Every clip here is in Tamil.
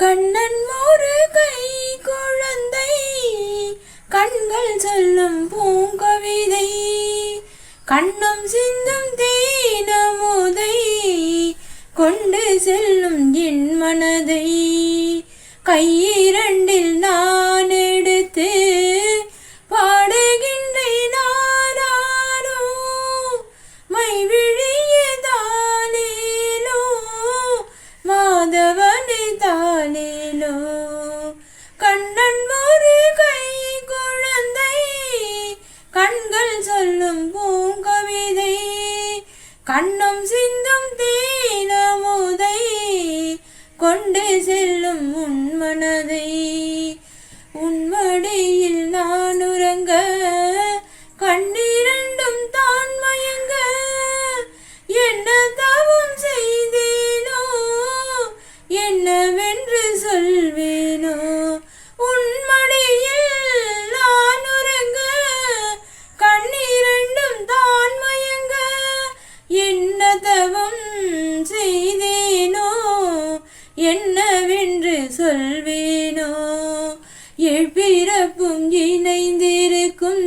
கண்ணன் ஒரு கை குழந்தை கண்கள் சொல்லும் பூங்கவிதை கண்ணம் சிந்தும் தேனமுதை கொண்டு செல்லும் என் மனதை. கையிரண்டில் நான் கண்ணம் சிந்தும் தேனமுதை கொண்டு செல்லும் உன் மனதை. என்னவென்று சொல்வேனோ? எழ்பிறப்பும் இணைந்திருக்கும்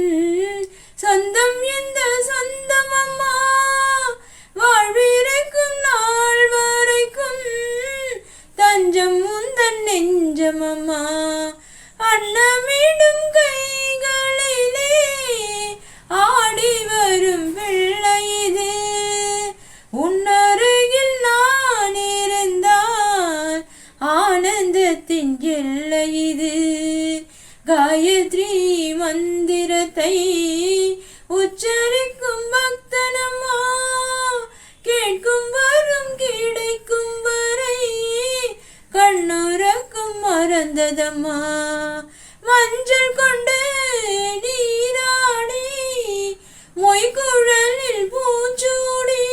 காயத்ரி மந்திரத்தை உச்சரிக்கும் பக்தனம்மா. கேட்கும் வரும் கிடைக்கும் வரை கண்ணுறக்கும் மறந்ததம்மா. மஞ்சள் கொண்டு நீராடி மொய்குழலில் பூஞ்சூடி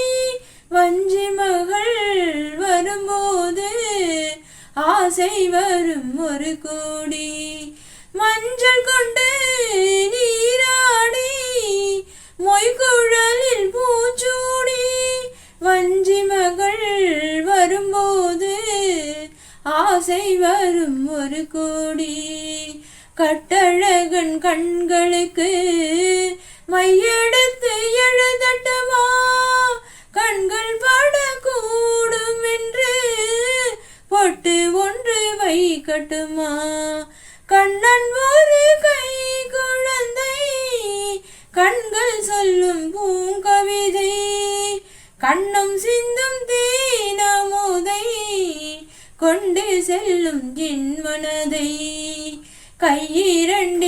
வஞ்சி மகள் வரும்போது ஆசை வரும் ஒரு கோடி. மஞ்சள் கொண்டு நீராடி மொய்குழலில் பூச்சூடி வஞ்சி மகள் வரும்போது ஆசை வரும் ஒரு கோடி. கட்டழகன் கண்களுக்கு மையெடுத்து எழுதட்டமா? கண்கள் படக்கூடும் என்று பொட்டு ஒன்று வைக்கட்டுமா கண்ணன் ஒரு கை குழந்தை. கண்கள் சொல்லும் பூங்கவிதை. கண்ணும் சிந்தும் தேனமுதை. கொண்டு செல்லும் என் மனதை கையிரண்டில்